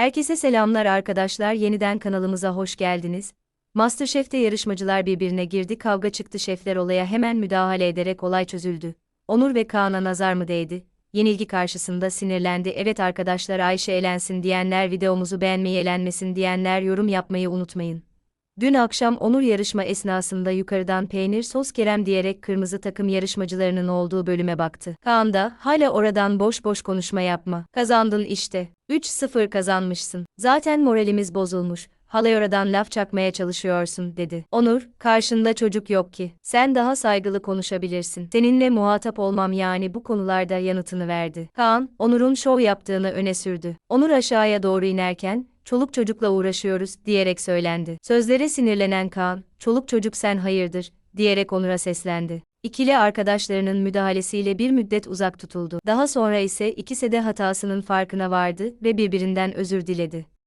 Herkese selamlar arkadaşlar yeniden kanalımıza hoş geldiniz. Masterchef'te yarışmacılar birbirine girdi kavga çıktı şefler olaya hemen müdahale ederek olay çözüldü. Onur ve Kaan'a nazar mı değdi? Yenilgi karşısında sinirlendi. Evet arkadaşlar Ayşe elensin diyenler videomuzu beğenmeyi elenmesin diyenler yorum yapmayı unutmayın. Dün akşam Onur yarışma esnasında yukarıdan peynir sos Kerem diyerek kırmızı takım yarışmacılarının olduğu bölüme baktı. Kaan da hala oradan boş boş konuşma yapma. Kazandın işte. 3-0 kazanmışsın. Zaten moralimiz bozulmuş. Halay oradan laf çakmaya çalışıyorsun dedi. Onur, karşında çocuk yok ki. Sen daha saygılı konuşabilirsin. Seninle muhatap olmam yani bu konularda yanıtını verdi. Kaan, Onur'un şov yaptığını öne sürdü. Onur aşağıya doğru inerken, çoluk çocukla uğraşıyoruz diyerek söylendi. Sözlere sinirlenen Kaan, çoluk çocuk sen hayırdır diyerek Onur'a seslendi. İkili arkadaşlarının müdahalesiyle bir müddet uzak tutuldu. Daha sonra ise ikisi de hatasının farkına vardı ve birbirinden özür diledi.